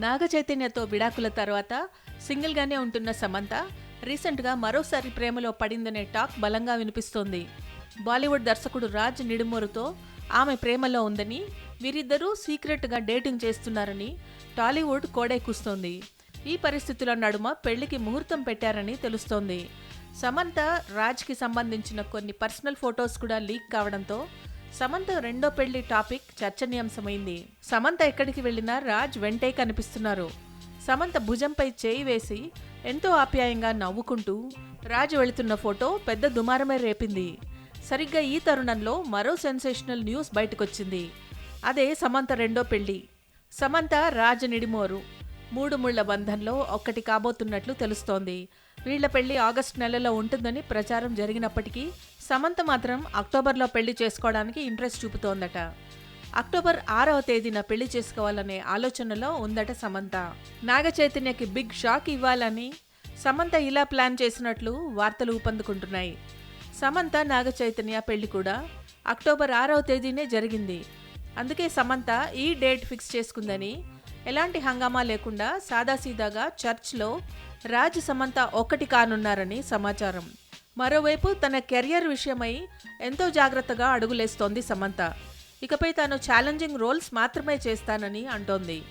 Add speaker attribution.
Speaker 1: నాగ చైతన్యతో విడాకుల తర్వాత సింగిల్గానే ఉంటున్న సమంత రీసెంట్గా మరోసారి ప్రేమలో పడిందనే టాక్ బలంగా వినిపిస్తోంది. బాలీవుడ్ దర్శకుడు రాజ్ నిడుమోరుతో ఆమె ప్రేమలో ఉందని వీరిద్దరూ సీక్రెట్గా డేటింగ్ చేస్తున్నారని టాలీవుడ్ కోడైకూస్తోంది ఈ పరిస్థితుల నడుమ పెళ్ళికి ముహూర్తం పెట్టారని తెలుస్తోంది. సమంత రాజ్కి సంబంధించిన కొన్ని పర్సనల్ ఫొటోస్ కూడా లీక్ కావడంతో సమంత రెండో పెళ్ళి టాపిక్ చర్చనీయాంశమైంది. సమంత ఎక్కడికి వెళ్ళినా రాజ్ వెంటే కనిపిస్తున్నారు. సమంత భుజంపై చేయి వేసి ఎంతో ఆప్యాయంగా నవ్వుకుంటూ రాజ్ వెళుతున్న ఫోటో పెద్ద దుమారమే రేపింది. సరిగ్గా ఈ తరుణంలో మరో సెన్సేషనల్ న్యూస్ బయటకొచ్చింది. అదే సమంత రెండో పెళ్ళి. సమంత రాజ్ నిడిమోరు. మూడు ముళ్ళ బంధంలో ఒక్కటి కాబోతున్నట్లు తెలుస్తోంది. వీళ్ళ పెళ్ళి ఆగస్టు నెలలో ఉంటుందని ప్రచారం జరిగినప్పటికీ సమంత మాత్రం అక్టోబర్లో పెళ్ళి చేసుకోవడానికి ఇంట్రెస్ట్ చూపుతోందట. అక్టోబర్ ఆరవ తేదీన పెళ్ళి చేసుకోవాలనే ఆలోచనలో ఉందట సమంత. నాగ చైతన్యకి బిగ్ షాక్ ఇవ్వాలని సమంత ఇలా ప్లాన్ చేసినట్లు వార్తలు ఊపందుకుంటున్నాయి. సమంత నాగ చైతన్య పెళ్ళి కూడా అక్టోబర్ ఆరవ తేదీనే జరిగింది. అందుకే సమంత ఈ డేట్ ఫిక్స్ చేసుకుందని ఎలాంటి హంగామా లేకుండా సాదాసీదాగా చర్చ్లో రాజ్ సమంత ఒక్కటి కానున్నారని సమాచారం. మరోవైపు తన కెరియర్ విషయమై ఎంతో జాగ్రత్తగా అడుగులేస్తోంది సమంత. ఇకపై తాను ఛాలెంజింగ్ రోల్స్ మాత్రమే చేస్తానని అంటోంది.